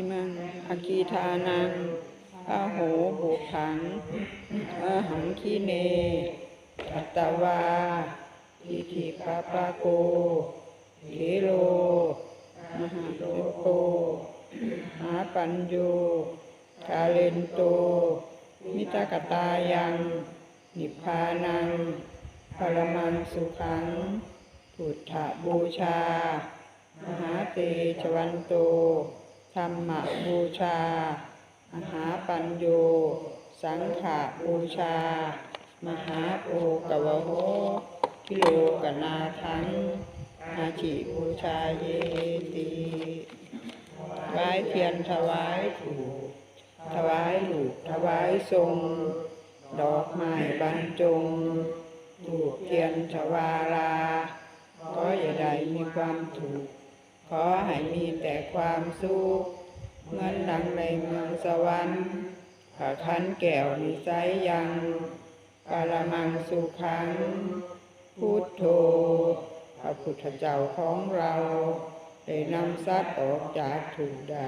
ทิมังอกีทานังอาโหบุขังอาหังคีเนอัตวาทิฏฐิปาปาโกเกโลมหาโลโกหาปัญโยคาเลนโต มิตกตายัง นิพพานังพรมังสุขังพุทธบูชา มหาเตชวันโต ธรรมบูชา มหาปัญโย สังฆบูชา มหาโอกวโหกิโลกนาทังอาชิบูชาเยติถวายเทียนถวายถูกถวายลูกถวายทรง ดอกไม้บรรจงถูกเทียนถวาลาขออย่าได้มีความถูก ขอให้มีแต่ความสุขเหมือนดังในเมืองสวรรค์ขะขันแก้วนิสัยยังปรมังสุขังพุทโธพระพุทธเจ้าของเราได้นำสัตว์ออกจากถูกใด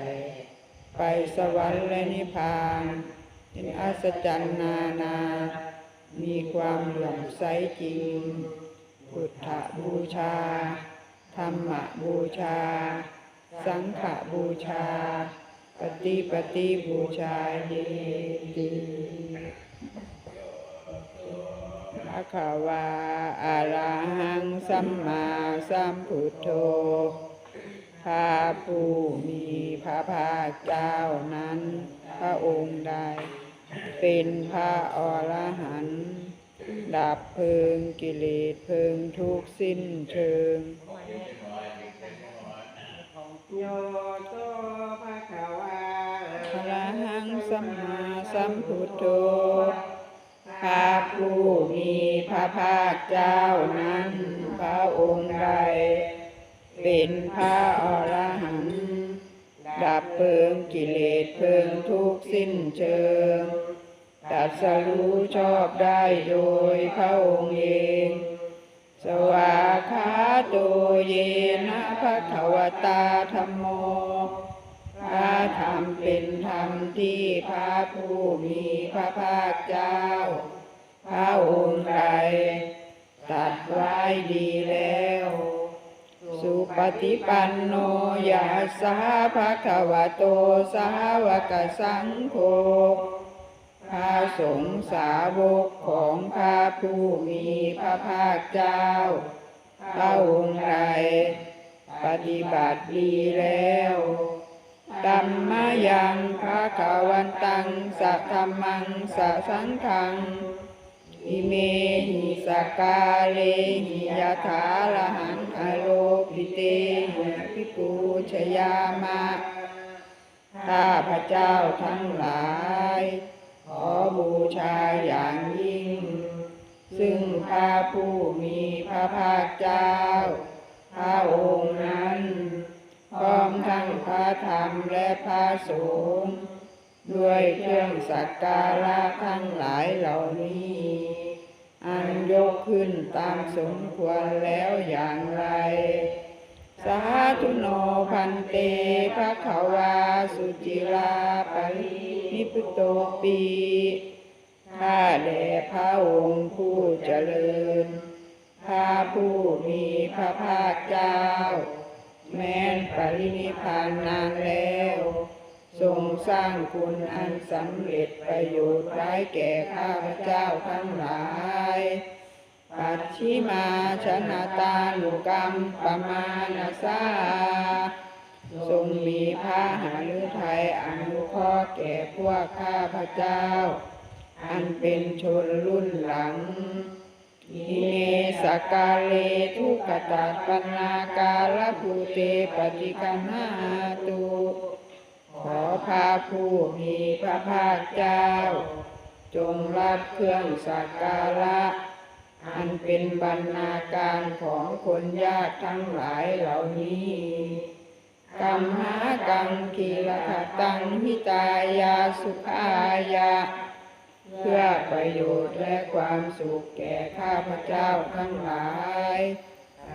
ไปสวรรค์และนิพพานเป็นอัศจรรย์นานา มีความเหลื่อมใสจริงพุทธบูชา ธรรมบูชา สังฆบูชา ปฏิปฏิบูชาเยติภะคะวาอะระหังสัมมาสัมพุทโธพระผู้มีพระภาคเจ้านั้น พระองค์ใด เป็นพระอรหันต์ดับเพลิงกิเลสเพลิงทุกข์สิ้นเชิง โยโตภะคะวาอรหังสัมมาสัมพุทโธพระผู้มีพระภาคเจ้านั้น พระองค์ใด เป็นพระอรหันต์ดับเพลิงกิเลสเพลิงทุกข์สิ้นเชิงตรัสรู้ชอบได้โดยพระองค์เอง สวาขาโตเยนะภะคะวตาธรรมโมพระธรรมเป็นธรรมที่พระผู้มีพระภาคเจ้า พระองค์ใดตรัดไว้ดีแล้ว สุปฏิปันโนยาสาภะคะวะโตสาวกสังโฆ ระสงฆ์สาวกของพระผู้มีพระภาคเจ้าพระองค์ใดปฏิบัติดีแล้วตัมมายังพระขวันตังสัทธรรมังสัสังฆังอิเมหิสกกาเลหิยะถาละหังอโลภิเตหิภิปูชยามะข้าพระเจ้าทั้งหลาย ขอบูชาอย่างยิ่ง ซึ่งพระผู้มีพระภาคเจ้า พระองค์นั้น พร้อมทั้งพระธรรมและพระสงฆ์ด้วยเครื่องสักการะทั้งหลายเหล่านี้ อันยกขึ้นตามสมควรแล้วอย่างไร สาธุโนพันเตภะคะวาสุจิลาปรินิพุโตปีข้าแด่พระองค์ผู้เจริญพระผู้มีพระภาคเจ้า แม้นปรินิพพานนานแล้ว ทรงสร้างคุณอันสำเร็จประโยชน์ไว้แก่ข้าพเจ้าทั้งหลาย ปัจฉิมาชนะตานุกรรมปมานาสาทรงมีพระหฤทัยอนุเคราะห์แก่พวกข้าพเจ้า อันเป็นชนรุ่นหลังอิเมสกาเลทุกขตัดปนาการภูเตปฏิกัมหาตุขอพระผู้มีพระภาคเจ้า จงรับเครื่องสักการะ อันเป็นบรรณาการของคนยากทั้งหลายเหล่านี้กัมหากังคีลคตังหิตายาสุขายา เพื่อประโยชน์และความสุขแก่ข้าพเจ้าทั้งหลาย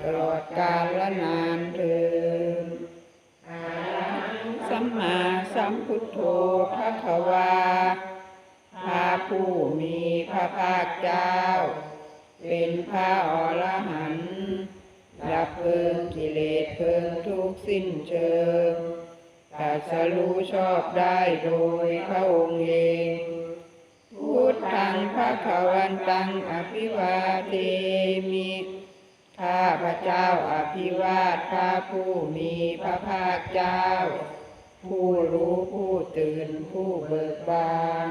ตลอดกาลและนานเถิดสัมมาสัมพุทโธพระคะวาพระผู้มีพระภาคเจ้า เป็นพระอรหันต์ดับเพลิงกิเลสเพลิงทุกสิ้นเชิงตรัสรู้ชอบได้โดยพระองค์เองพุทธังพระขวันตังอภิวาเทมิข้าพระเจ้าอภิวาทพระผู้มีพระภาคเจ้า ผู้รู้ผู้ตื่นผู้เบิกบาน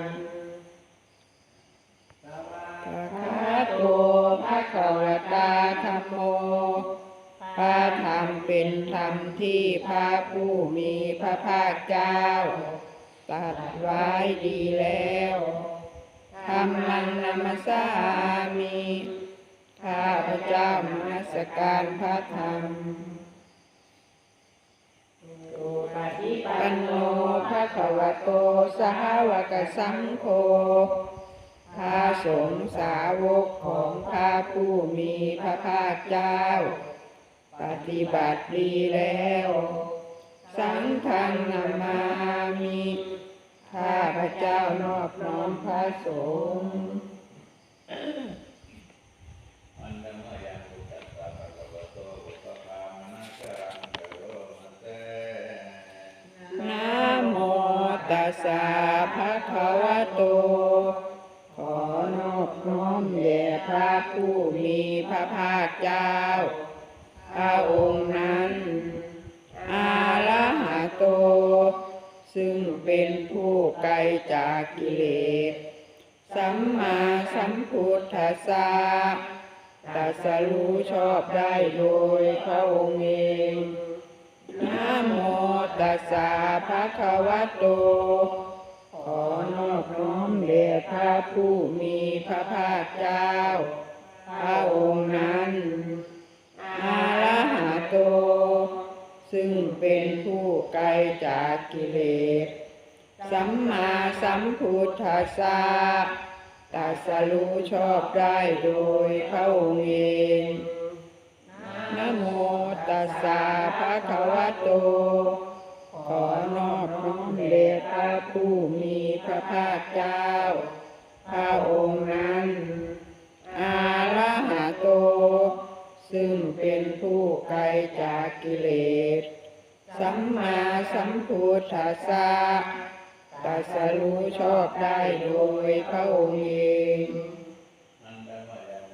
โมพระธรรมเป็นธรรมที่พระผู้มีพระภาคเจ้าตรัสไว้ดีแล้วธรรมังนัมสสามิข้าพระเจ้ามนัสการพระธรรมปฏิปัปันโนภะคะวะโตสาวกสังโฆ พระสงฆ์สาวกของพระผู้มีพระภาคเจ้า ปฏิบัติดีแล้ว สังฆนามามิข้าพระเจ้านอบน้อมพระสงฆ์อันนมยังอุตตะภะคะวะโตอุปปามัสสะรังกโตนะโมตัสสะภะคะวะโต ผู้มีพระภาคเจ้า พระองค์นั้น อาละหะโต ซึ่งเป็นผู้ไกลจากกิเลส สัมมาสัมพุทธัสสะตัสรู้ชอบได้โดยพระองค์เองนะโมตัสสะภะคะวะโต ขอนอบน้อมแด่พระผู้มีพระภาคเจ้า พระองค์นั้นอาละหะโต ซึ่งเป็นผู้ไกลจากกิเลส สัมมาสัมพุทธัสสะตัสรู้ชอบได้โดยพระองค์เองนะโมตัสสะภะคะวะโต ขอนอบน้อมแด่พระผู้มีพระภาคเจ้า พระองค์นั้น ซึ่งเป็นผู้ไกลจากกิเลส สัมมาสัมพุทธัสสะตัสรู้ชอบได้โดยพระองค์เองอันนมยัง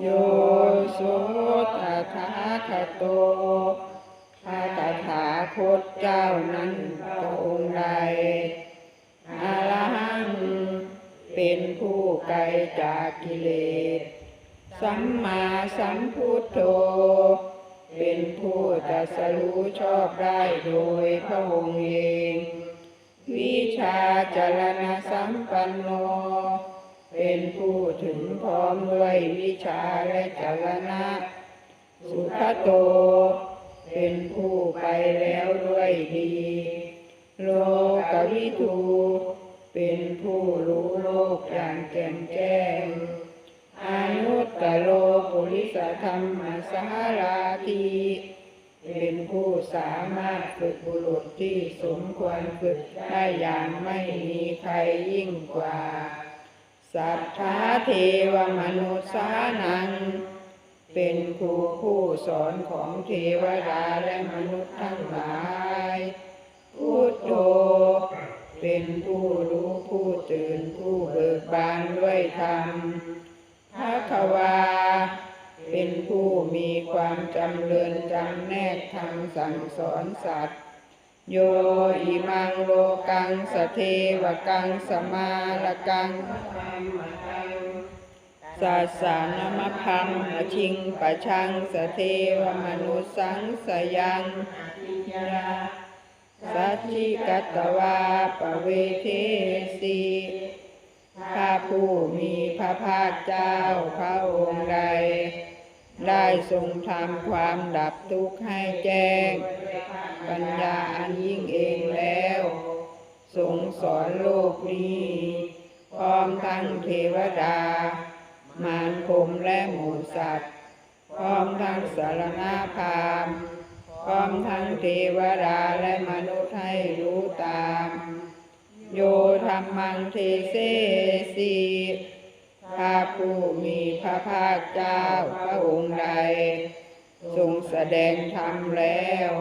โยโสตถาคโตพระตถาคตเจ้านั้นพระองค์ใดอาละหั เป็นผู้ไกลจากกิเลส สัมมาสัมพุทโธ เป็นผู้ตรัสรู้ชอบได้โดยพระองค์เอง วิชาจรณะสัมปันโน เป็นผู้ถึงพร้อมด้วยวิชาและจรณะ สุขโต เป็นผู้ไปแล้วด้วยดี โลกวิทู เป็นผู้รู้โลกอย่างแจ่มแจ้ง อานุตตโลปุริสธรรมสาราทีเป็นผู้สามารถฝึกบุรุษที่สมควรฝึกได้อย่างไม่มีใครยิ่งกว่า สัทธาเทวมนุษยานัง เป็นครูผู้สอนของเทวดาและมนุษย์ทั้งหลายพุทโธเป็นผู้ ตื่นผู้เบิกบานด้วยธรรมภะควา เป็นผู้มีความจำเริญจำแนกทำสั่งสอนสัตว์ โยอิมังโลกังสเทวกังสมาลกังสาสานมะพังอชิงปะชังสเทวมนุสังสยัง สัจจิกตวาปเวเทสีพระผู้มีพระภาคเจ้าพระองค์ใด ได้ทรงทำความดับทุกข์ให้แจ้ง ปัญญาอันยิ่งเองแล้วทรงสอนโลกนี้ พร้อมทั้งเทวดา มารพรมและหมูสัตว์ พร้อมทั้งสารนาพาม พร้อมทั้งเทวดาและมนุษย์ให้รู้ตาม โยธรรมังเทเสสีพระผู้มีพระภาคเจ้าพระองค์ใดทรงแสดงธรรมแล้ว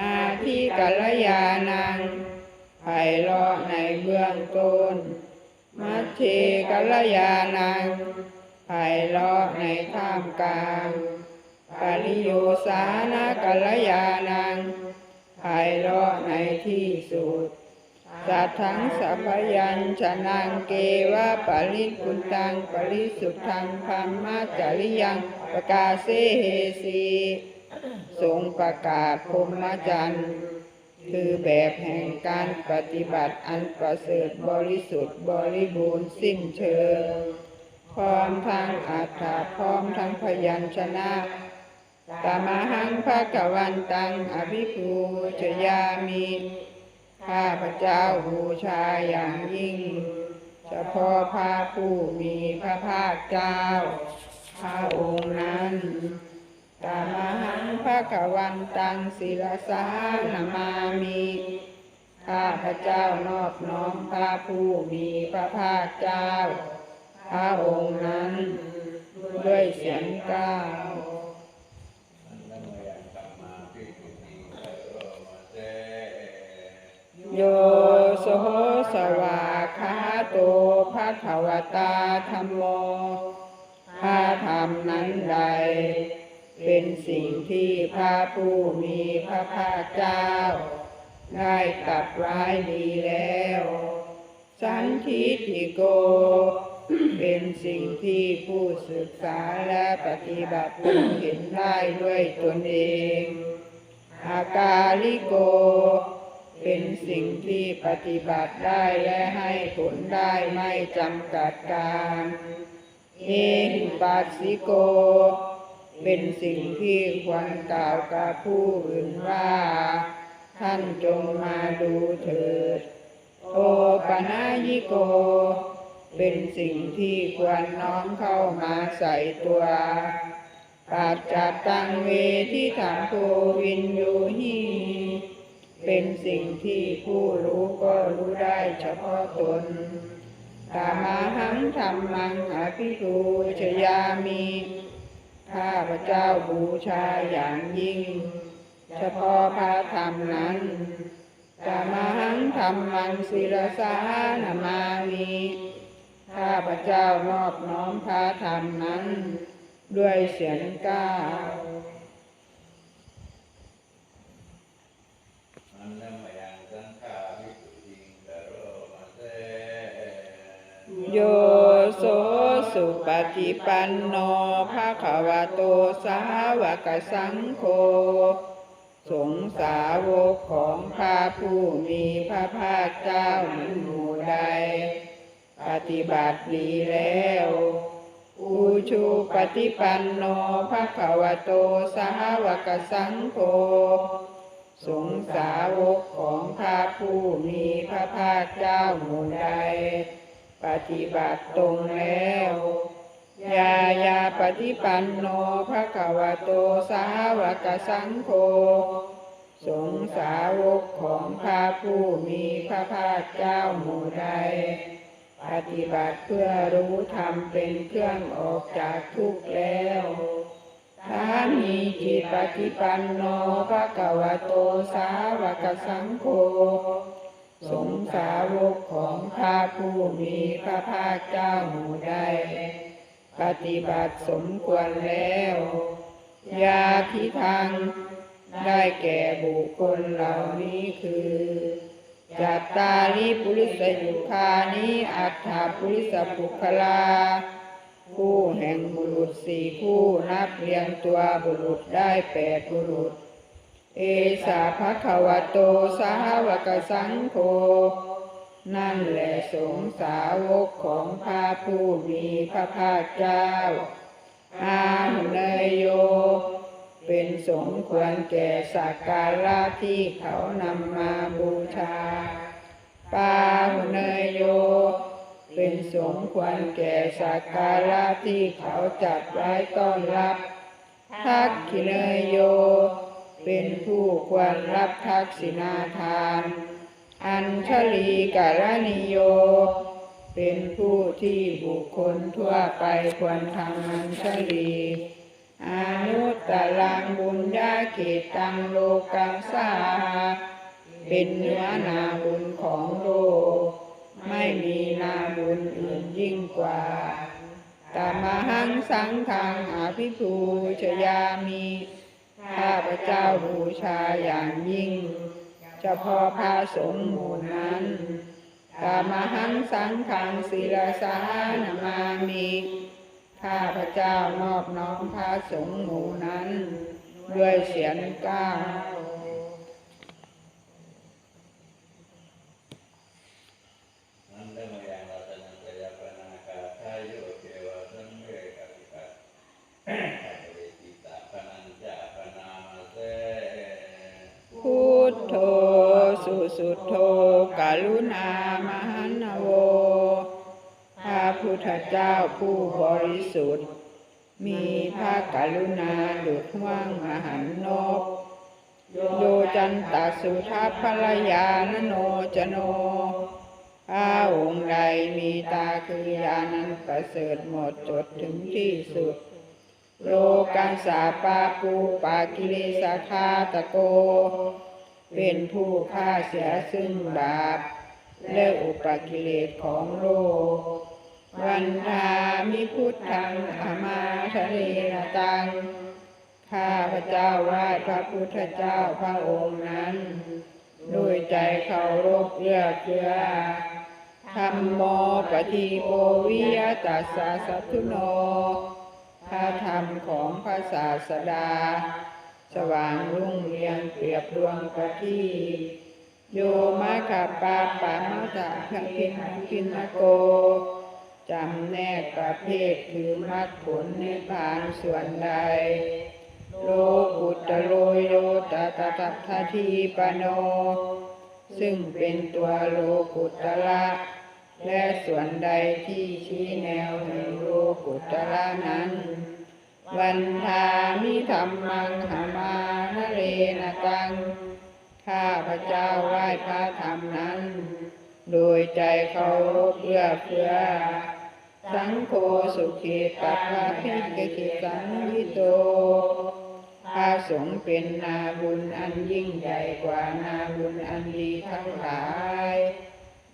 อาทิกัลยานังไพเราะในเบื้องต้น มัชเชกัลยานังไพเราะในท่ามกลาง ปริโยสานะกัลยานังไพเราะในที่สุดสัทธังสัพยัญชนะเกวะปริกุณตังปริสุทธังธรรมจริยังประกาศเสเหสีทรงประกาศพรหมจรรย์คือแบบแห่งการปฏิบัติอันประเสริฐบริสุทธิ์บริบูรณ์สิ้นเชิง พร้อมทั้งอัฏฐะพร้อมทั้งพยัญชนะ ตามหังภะกวันตังอภิปูชยามิข้าพระเจ้าบูชาอย่างยิ่งเฉพาะพระผู้มีพระภาคเจ้า พระองค์นั้นตามหังพระกวันตังศิลสานามามิข้าพระเจ้านอบน้อมพระผู้มีพระภาคเจ้า พระองค์นั้น ด้วยเสียงกล้าว โยโสสวาคาโตภะคะวตาธรรมโมพระธรรมนั้นใด เป็นสิ่งที่พระผู้มีพระภาคเจ้า ได้ตรัดไว้ดีแล้ว สันทิฏฐิโก เป็นสิ่งที่ผู้ศึกษาและปฏิบัติพึงเห็นได้ด้วยตนเอง อากาลิโก เป็นสิ่งที่ปฏิบัติได้และให้ผลได้ไม่จำกัดการเอหิปัสสิโก เป็นสิ่งที่ควรกล่าวกับผู้อื่นว่า ท่านจงมาดูเถิด โอปนายิโก เป็นสิ่งที่ควรน้อมเข้ามาใส่ตัวปัจจัตตังเวทิถังโพวินยูหี เป็นสิ่งที่ผู้รู้ก็รู้ได้เฉพาะตนตามาหังธรรมังอภิปูชยามิข้าพระเจ้าบูชาอย่างยิ่ง เฉพาะพระธรรมนั้นตามาหังธรรมังศิรสานามามิข้าพระเจ้านอบน้อมพระธรรมนั้น ด้วยเสียงก้าว มันละเมยังสังฆาวิสุทธิกะโรมาเต โยโสสุปฏิปันโนภะคะวะโตสาวกสังโฆสงสาวกของพระผู้มีพระภาคเจ้านั้นหมู่ใด ปฏิบัติดีแล้ว อุชูปฏิปันโนภะคะวะโตสาวกสังโฆสงสาวกของพระผู้มีพระภาคเจ้าหมู่ใด ปฏิบัติตรงแล้วยายาปฏิปันโนภะคะวะโตสาวกสังโฆสงสาวกของพระผู้มีพระภาคเจ้าหมู่ใด ปฏิบัติเพื่อรู้ธรรมเป็นเครื่องออกจากทุกข์แล้วถ้ามีจิตปฏิปันโนภะคะวะโตสาวกสังโฆ สงสาวกของพระผู้มีพระภาคเจ้าหมู่ใดปฏิบัติสมควรแล้ว ยาทิทางได้แก่บุคคลเหล่านี้คือจัตตาลิปุริสยุคานิอัฏฐปุริสปุคลา ผู้แห่งบุรุษสี่ผู้นับเรียงตัวบุรุษได้แปดบุรุษ เอสาภควโตสาวกสังโฆนั่นแหละสงสาวกของพระผู้มีพระภาคเจ้า อาหุเนยโย เป็นสมควรแก่สักการะที่เขานำมาบูชา ปาหุเนยโย เป็นสมควรแก่สักการะที่เขาจัดไว้ต้อนรับ ทักขิเนยโย เป็นผู้ควรรับทักษินาทาน อัญชลีกาลนิโย เป็นผู้ที่บุคคลทั่วไปควรทำอัญชลีอานุตตรังบุญญาเขตังโลกังสาเป็นเนื้อนาบุญของโลก ไม่มีนาบุญอื่นยิ่งกว่าตามหังสังฆังอภิภูชยามิ ข้าพระเจ้าบูชาอย่างยิ่ง เฉพาะพระสงฆ์หมู่นั้นตามหังสังฆังศิลสานามามิข้าพระเจ้านอบน้อมพระสงฆ์หมู่นั้น ด้วยเสียงก้าว เจ้าผู้บริสุทธิ์ มีพระกรุณาดุจห่วงมหันนบโยจันตสุทัพภรยานโนจโนพระองค์ใดมีตาคือยานันประเสริฐหมดจดถึงที่สุด โลกังสาปาปูปากิเลสาคาตะโก เป็นผู้ฆ่าเสียซึ่งบาป และอุปกิเลสของโลก วันทามิพุทธังอมาทะเลนตัง ข้าพระเจ้าไหว้พระพุทธเจ้าพระองค์นั้น ด้วยใจเคารพเอื้อเฟื้อธรรมโมปฏิโปวิยตัสสะสัทธุโน พระธรรมของพระศาสดา สว่างรุ่งเรืองเปรียบดวงประทีโยมะขับปาปามะตะพะพินพินโก จำแนกประเภทคือมรรคผลนิพพานส่วนใด โลกุตโลโยตตะตัททีปโน ซึ่งเป็นตัวโลกุตละและส่วนใดที่ชี้แนวแห่งโลกุตละนั้น วันทามิธรรมังหามานเรนตัง ข้าพระเจ้าไหว้พระธรรมนั้น โดยใจเคารพเอื้อเฟื้อ สังโฆสุขีตัพพะพิกขิสังยิโตพระสงฆ์เป็นนาบุญอันยิ่งใหญ่กว่านาบุญอันดีทั้งหลาย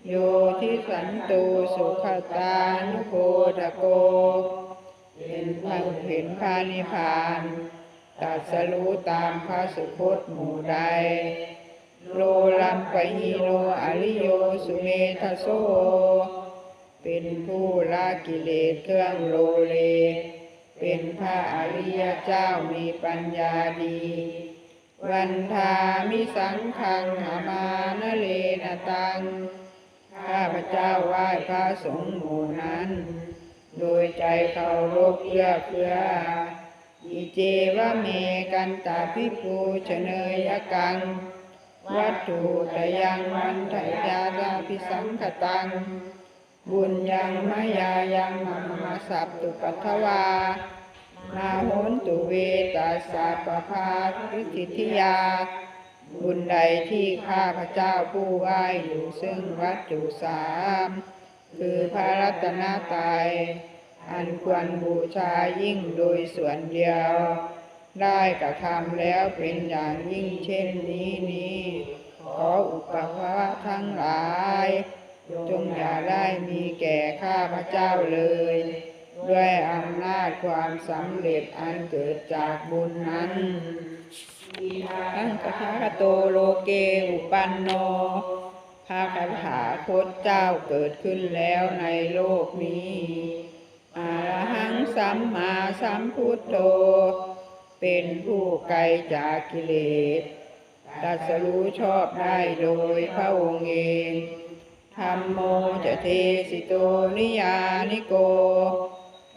โยทิสันตุสุขตานุโคตโก เป็นพระเห็นพระนิพานตรัสรู้ตามพระสุคตหมู่ใด โลลัมปะหิโนอริโยสุเมทโส เป็นผู้ละกิเลสเครื่องโลเล เป็นพระอริยเจ้ามีปัญญาดี วันทามิสังขังหามานเลนตัง ข้าพเจ้าไหว้พระสงฆ์หมู่นั้น โดยใจเคารพเอื้อเฟื้ออิเจวะเมกันตาพิปูชเนยกัง วัตถุตยังวันทยาดาพิสังขตัง บุญยังมายายังมัมาสัพตุปัทวานาโหนตุเวตัสสะปะพาทิสิทธิยา บุญใดที่ข้าพระเจ้าผู้ไหว้อยู่ซึ่งวัตถุสามคือพระรัตนตรัยอันควรบูชายิ่งโดยส่วนเดียว ได้กระทำแล้วเป็นอย่างยิ่งเช่นนี้นี้ ขออุปภาทั้งหลาย จงอย่าได้มีแก่ข้าพระเจ้าเลย ด้วยอำนาจความสำเร็จอันเกิดจากบุญนั้นอังคาคโตโลเกอุปันโนพระคาถาโคตเจ้าเกิดขึ้นแล้วในโลกนี้อารหังสัมมาสัมพุทโธ เป็นผู้ไกลจากกิเลสตัสรู้ชอบได้โดยพระองค์เองธรรมโมจะเทสิโตนิยานิโก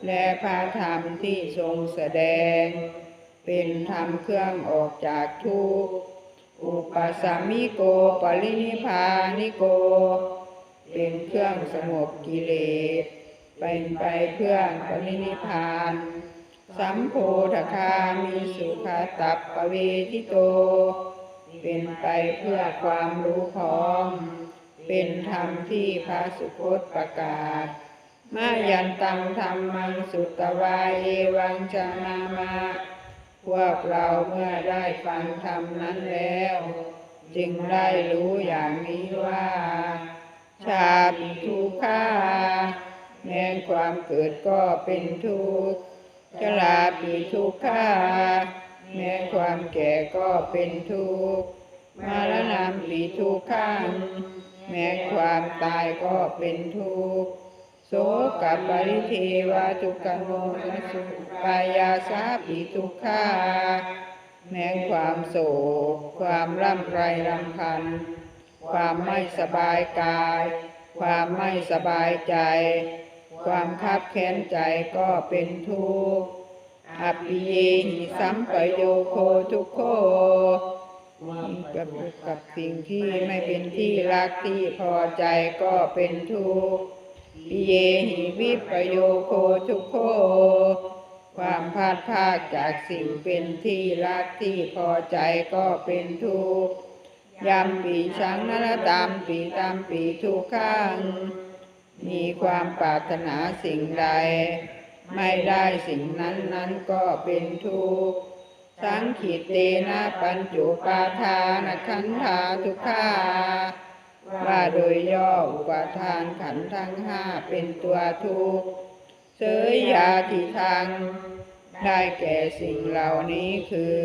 และพระธรรมที่ทรงแสดง เป็นธรรมเครื่องออกจากทุกข์อุปสัมมิโกปรินิพานิโก เป็นเครื่องสงบกิเลส เป็นไปเพื่อปรินิพาน สัมโพธคามีสุขตับปเวทิโต เป็นไปเพื่อความรู้พร้อม เป็นธรรมที่พระสุคตประกาศ มายันตังธรรมังสุตตวาเอวังชนามาพวกเราเมื่อได้ฟังธรรมนั้นแล้ว จึงได้รู้อย่างนี้ว่า ชาติทุกขาแม้ความเกิดก็เป็นทุกข์ ชราปีทุกขาแม้ความแก่ก็เป็นทุกข์มรณะปีทุกขังแม้ความตายก็เป็นทุกข์โสกับปริเทวาทุกขโนนสุปายาสาปีทุกขาแม้ความโศกความร่ำไรรำพัน ความไม่สบายกาย ความไม่สบายใจ ความคับแค้นใจก็เป็นทุกข์อัปปิเยหิสัมปโยโคทุกโคกับกับสิ่งที่ไม่เป็นที่รักที่พอใจก็เป็นทุกข์ปิเยหิวิปโยโคทุกโคความพลาดพลาดจากสิ่งเป็นที่รักที่พอใจก็เป็นทุกข์ยามปีชังนรตามปีตามปีทุกข้าง มีความปรารถนาสิ่งใด ไม่ได้สิ่งนั้นนั้นก็เป็นทุกข์สังขีเตนะปัญจุปาทานขันธาทุกขาว่าโดยย่ออุปาทานขันทั้งห้าเป็นตัวทุกข์เสยยาทิทางได้แก่สิ่งเหล่านี้คือ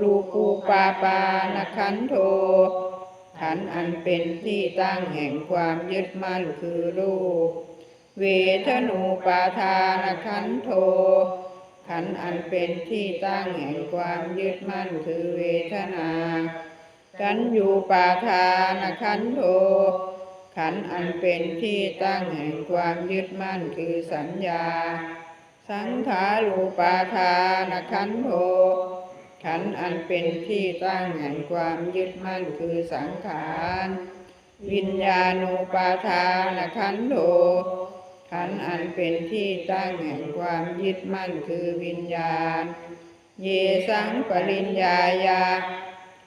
รูปูปาปานขันโท ขันอันเป็นที่ตั้งแห่งความยึดมั่นคือรูป เวทนูปาทานขันโท ขันอันเป็นที่ตั้งแห่งความยึดมั่นคือเวทนาขันยูปาทานขันโท ขันอันเป็นที่ตั้งแห่งความยึดมั่นคือสัญญา สังขารูปาทานขันโท ขันอันเป็นที่ตั้งแห่งความยึดมั่นคือสังขาร วิญญาณูปาทานขันโธขันอันเป็นที่ตั้งแห่งความยึดมั่นคือวิญญาณ เยสังปริญญายา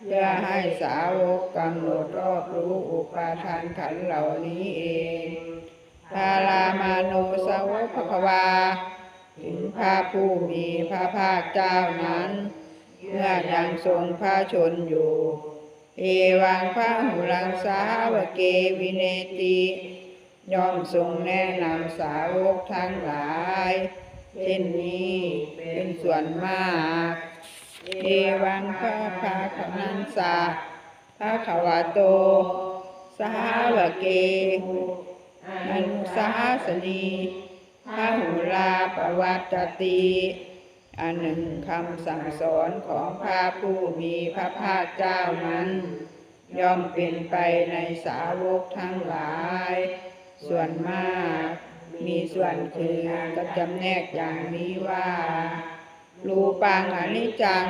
เพื่อให้สาวกกำหนดรอบรู้อุปาทานขันเหล่านี้เองทารามาโนสาวกภควา ถึงพระผู้มีพระภาคเจ้านั้น เมื่อยังทรงพระชนอยู่ เอวังพระหุรังสาวเกวิเนติย่อมทรงแนะนำสาวกทั้งหลายเช่นนี้เป็นส่วนมาก เอวังพระภาคนันสาพระขวาโต สาวเกอนุสาสนีพระหุราปวัตติ อันหนึ่งคำสั่งสอนของพระผู้มีพระภาคเจ้านั้น ย่อมเป็นไปในสาวกทั้งหลาย ส่วนมากมีส่วนคือก็จำแนกอย่างนี้ว่า รูปังอนิจจัง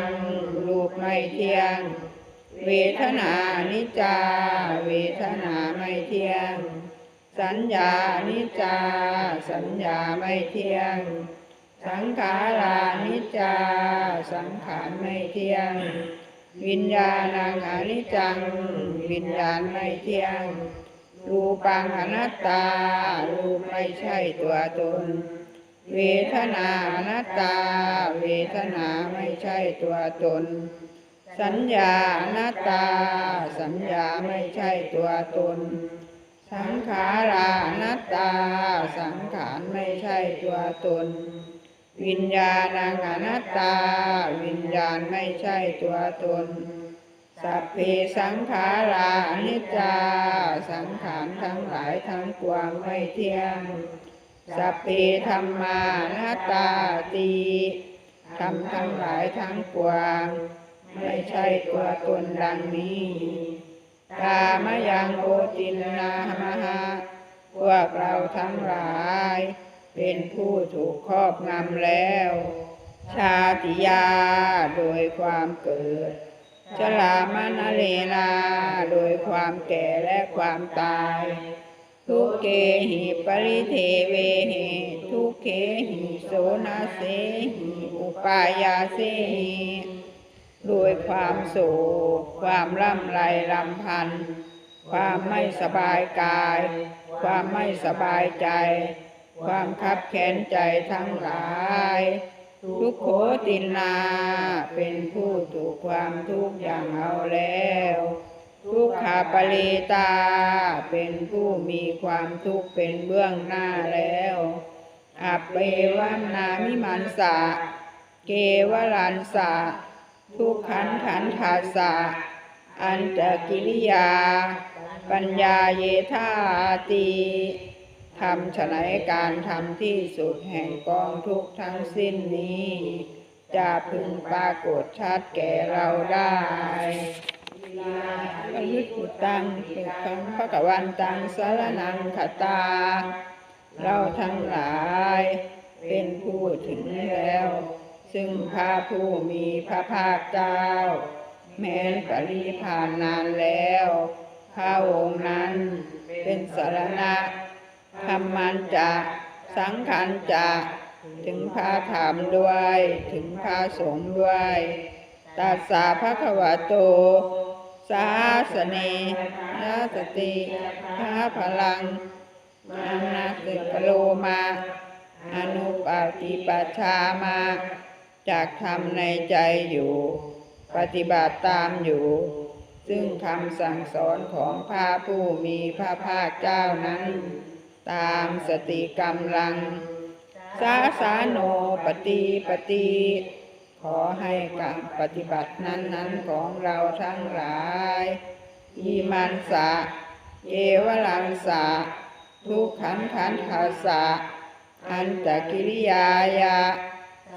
รูปไม่เที่ยง เวทนานิจจา เวทนาไม่เที่ยง สัญญานิจจา สัญญาไม่เที่ยง สังขารา จา สังขารไม่เที่ยง วิญญาณังอนิจจัง วิญญาณไม่เที่ยง รูปังอนัตตา รูปไม่ใช่ตัวตน เวทนาอนัตตา เวทนาไม่ใช่ตัวตน สัญญาอนัตตา สัญญาไม่ใช่ตัวตนสังขารานัตตา สังขารไม่ใช่ตัวตน วิญญาณังอนัตตา วิญญาณไม่ใช่ตัวตน สัพเพสังขารานิจจา สังขารทั้งหลายทั้งปวงไม่เที่ยง สัพเพธรรมานัตตาตีธรรมทั้งหลายทั้งปวง ไม่ใช่ตัวตนดังนี้กามยังโอตินนามหะพวกเราทั้งหลาย เป็นผู้ถูกครอบงำแล้ว ชาติยาโดยความเกิดชรามานเลนาโดยความแก่และความตาย ทุกเกหิปริเทเวหิทุกเขหิโสนาเสหิอุปายาเสหิด้วยความโศกความร่ำไรรำพันความไม่สบายกาย ความไม่สบายใจ ความคับแค้นใจทั้งหลาย ทุกโขตินาเป็นผู้ถูกความทุกข์อย่างเอาแล้ว ทุกขาปริตา เป็นผู้มีความทุกข์เป็นเบื้องหน้าแล้วอัปเปวัมนามิมันสะ เกวรันสะ ทุกขันขันธาสะ อันตกิริยา ปัญญาเยธาติ ทำฉะไหนการทำที่สุดแห่งกองทุกทั้งสิ้นนี้ จะพึงปรากฏชัดแก่เราได้ปยุทธตังสุขังพระกวันตังสารนังขตา เราทั้งหลายเป็นผู้ถึงแล้ว ซึ่งพระผู้มีพระภาคเจ้า แม้นปริพานนานแล้ว พระองค์นั้นเป็นสารณะ ธรรมันจะสังขันจะถึงพระธรรมด้วย ถึงพระสงฆ์ด้วยตัสสะภะคะวะโตสาสเนนาสติพระพลังอานาติกโลมาอนุปาติปัชฌามาจากทำในใจอยู่ ปฏิบัติตามอยู่ ซึ่งคำสั่งสอนของพระผู้มีพระภาคเจ้านั้น ตามสติกำลัง สาสาโนปฏิปฏิขอให้การปฏิบัตินั้น ๆ ของเราทั้งหลายอิมันสะเยวลังสะ ทุกขันขันธาสะ อันตกิริยายา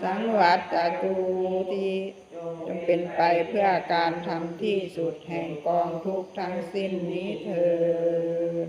สังวัตตตูทีจงเป็นไปเพื่อการทำที่สุดแห่งกองทุกทั้งสิ้นนี้เถิด